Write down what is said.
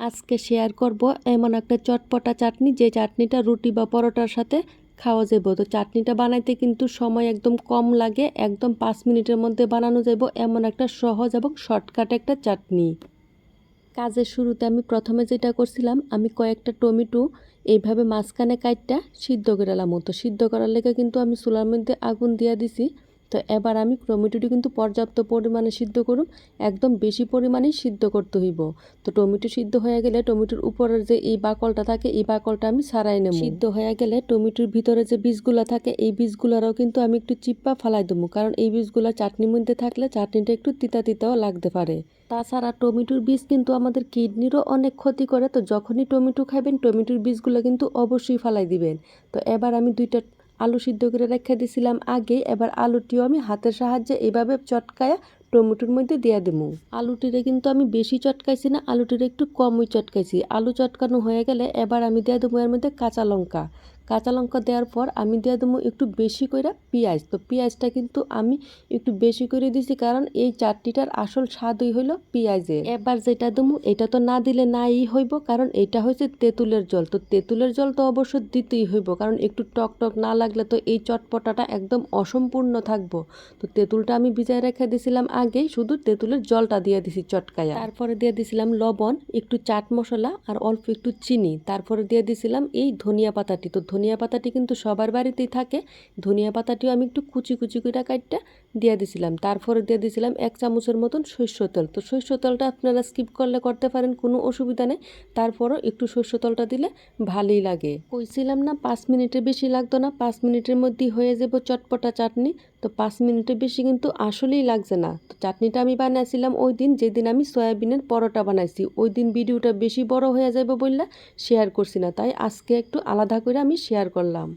আজকে শেয়ার করব এমন একটা চটপটা চাটনি যে চাটনিটা রুটি বা পরোটার সাথে খাওয়া যাবে তো চাটনিটা বানাইতে কিন্তু সময় একদম কম লাগে, একদম পাঁচ মিনিটের মধ্যে বানানো যাব এমন একটা সহজ এবং শর্টকাট একটা চাটনি। কাজের শুরুতে আমি প্রথমে যেটা করছিলাম, আমি কয়েকটা টমেটো, এইভাবে মাঝখানে কাটটা সিদ্ধ করে এলাম। তো সিদ্ধ করার লেগে কিন্তু আমি চুলার মধ্যে আগুন দিয়ে দিছি। তো এবার আমি টমেটোটি কিন্তু পর্যাপ্ত পরিমাণে সিদ্ধ করুম একদম বেশি পরিমাণেই সিদ্ধ করতে হইব। তো টমেটো সিদ্ধ হয়ে গেলে টমেটোর উপরের যে এই বাকলটা থাকে, এই বাকলটা আমি সারাই নেব। সিদ্ধ হয়ে গেলে টমেটোর ভিতরে যে বীজগুলো থাকে, এই বীজগুলোরও কিন্তু আমি একটু চিপ্পা ফালাই দেবো, কারণ এই বীজগুলো চাটনির মধ্যে থাকলে চাটনিটা একটু তিতা তিতাও লাগতে পারে। তাছাড়া টমেটোর বীজ কিন্তু আমাদের কিডনিরও অনেক ক্ষতি করে, তো যখনই টমেটো খাবেন, টমেটোর বীজগুলো কিন্তু অবশ্যই ফালাই দিবেন। তো এবার আমি দুইটা আলু সিদ্ধ করে রেখে দিছিলাম আগে, এবার আলুটিও আমি হাতের সাহায্যে এভাবে চটকায়া টমেটোর মধ্যে দিয়ে দেবো আলুটিরে কিন্তু আমি বেশি চটকাইছি না, আলুটিরে একটু কমই চটকাইছি। আলু চটকানো হয়ে গেলে এবার আমি দিয়ে দেবো এর মধ্যে কাঁচা লঙ্কা। কাঁচা লঙ্কা দেওয়ার পর আমি দিয়ে দেবো একটু বেশি করে পেঁয়াজ। তো পেঁয়াজটা কিন্তু আমি একটু বেশি করে দিছি কারণ এই চাটনিটার আসল স্বাদই হইল পেঁয়াজের। এবার যেটা দেবো, এটা তো না দিলে নাই হইব কারণ এটা হচ্ছে তেঁতুলের জল। তো তেঁতুলের জল তো অবশ্য দিতেই হইব কারণ একটু টক টক না লাগলে তো এই চটপটাটা একদম অসম্পূর্ণ থাকব। তো তেঁতুলটা আমি ভিজায় রেখে দিছিলাম আগেই, শুধু তেঁতুলের জলটা দিয়ে দিছি চটকায়া। তারপরে দিয়ে দিছিলাম লবণ, একটু চাট মশলা আর অল্প একটু চিনি। তারপরে দিয়ে দিছিলাম এই ধনিয়া পাতাটি। তো ধনিয়া পাতাটি কিন্তু সবার বাড়িতেই থাকে। ধনিয়া পাতাটিও আমি একটু কুচি কুচি করে কাটটা দিয়ে দিছিলাম। তারপরে দিয়ে দিছিলাম এক চামচের মতন শস্য তেল। তো শস্য তেলটা আপনারা স্কিপ করলে করতে পারেন, কোনো অসুবিধা নেই। তারপরও একটু শস্য তেলটা দিলে ভালোই লাগে। কইছিলাম না, পাঁচ মিনিটের বেশি লাগতো না। পাঁচ মিনিটের মধ্যেই হয়ে যাব চটপটা চাটনি। তো পাঁচ মিনিটের বেশি কিন্তু আসলেই লাগছে না। তো চাটনিটা আমি বানাইছিলাম ওই দিন যেদিন আমি সয়াবিনের পরোটা বানাইছি ওই দিন ভিডিওটা বেশি বড় হয়ে যাবে বললে শেয়ার করছি না। তাই আজকে একটু আলাদা করে আমি শেয়ার করলাম।